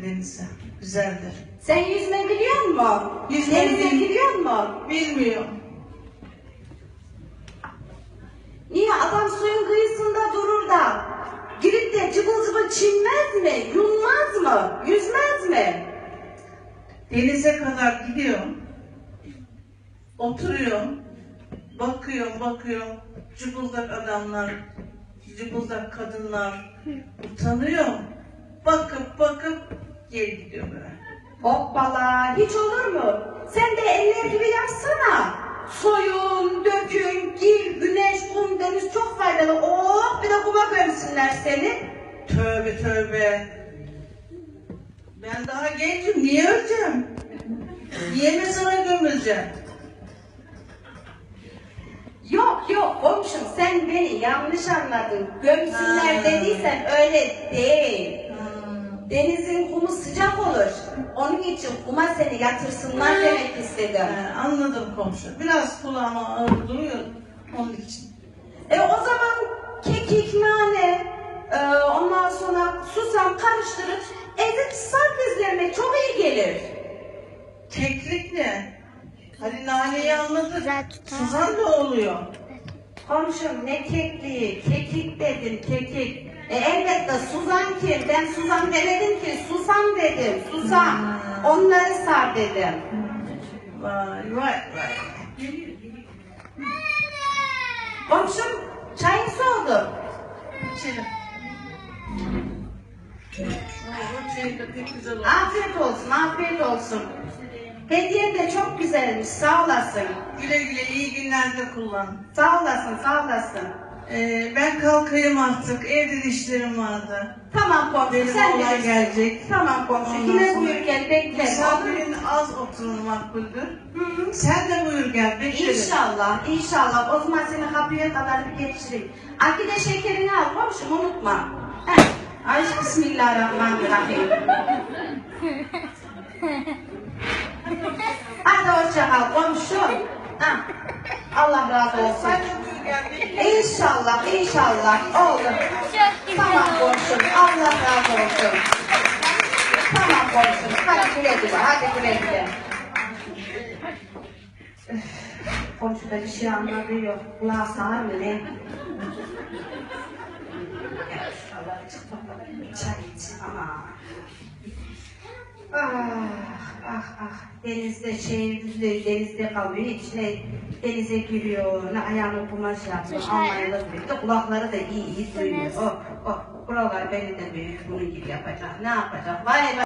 denize. Güzeldir. Sen yüzme biliyor musun? Yüzme Denize bil- biliyor musun? Bilmiyorum. Niye adam suyun kıyısında durur da girip de cıbıl cıbıl çinmez mi? Yunmaz mı? Yüzmez mi? Denize kadar gidiyorum. Oturuyorum. Bakıyorum, bakıyorum. Cıbıldak adamlar, cıbıldak kadınlar. Utanıyorum. Bakıp bakıp geri gidiyorum eve. Hoppala hiç olur mu? Sen de eller gibi yapsana. Soyun, dökün, gir, güneş, kum, deniz çok faydalı. Oh bir de kuma gömsünler seni. Tövbe tövbe. Ben daha gencim. Niye öleceğim? Niye mezara gömüleceğim? Yok yok komşum sen beni yanlış anladın. Gömsünler Ha. dediysen öyle değil. Denizin kumu sıcak olur. Onun için kuma seni yatırsınlar demek istedim. He, anladım komşu. Biraz kulağıma ağır duruyor. Onun için. E o zaman kekik, nane, e, ondan sonra susam karıştırıp ezip sarp izlerine çok iyi gelir. Keklik ne? Hani naneyi anladık. Suzan da oluyor. Komşum ne kekliği, kekik dedim, kekik. E elbette Suzan kim? Ben Suzan demedim ki, susam dedim, susam. Onları sar dedim. Vay vay vay. Komşum çayın soğudu. İçelim. Afiyet olsun, afiyet olsun. Hediye de çok güzelmiş, sağ olasın. Güle güle iyi günlerde kullan. Sağ olasın, sağ olasın. Ee, ben kalkayım artık. Evde işlerim vardı. Tamam komşu, Benim sen olay bilirsin. gelecek. Tamam komşu, Ondan yine sonra- buyur gel, bekle. Misafirin az oturur makbuldür. Hı hı. Sen de buyur gel. Beklerim. İnşallah, inşallah. O zaman seni kapıya kadar bir geçireyim. Akide şekerini al komşum, unutma. Heh. Ay bismillahirrahmanirrahim. Hadi hoşça kal komşum. Ha. Allah razı olsun. Sen de. İnşallah, inşallah. Oldu. Tamam komşum, Allah razı olsun. Tamam komşum, hadi güle güle, hadi güle güle. Komşu da bir şey anladığı yok. Kulağı sağır mı ne? Allah çık bakalım, bir çay iç ama. Ah, ah, ah. Denizde şey, denizde kalıyor. İçine denize giriyor. Ne ayağını kumaş yapıyor. Almanya'da büyük. De kulakları da iyi iyi duyuyor. Oh, oh. Buralar beni de büyük. Bunun gibi yapacak. Ne yapacak? Vay vay.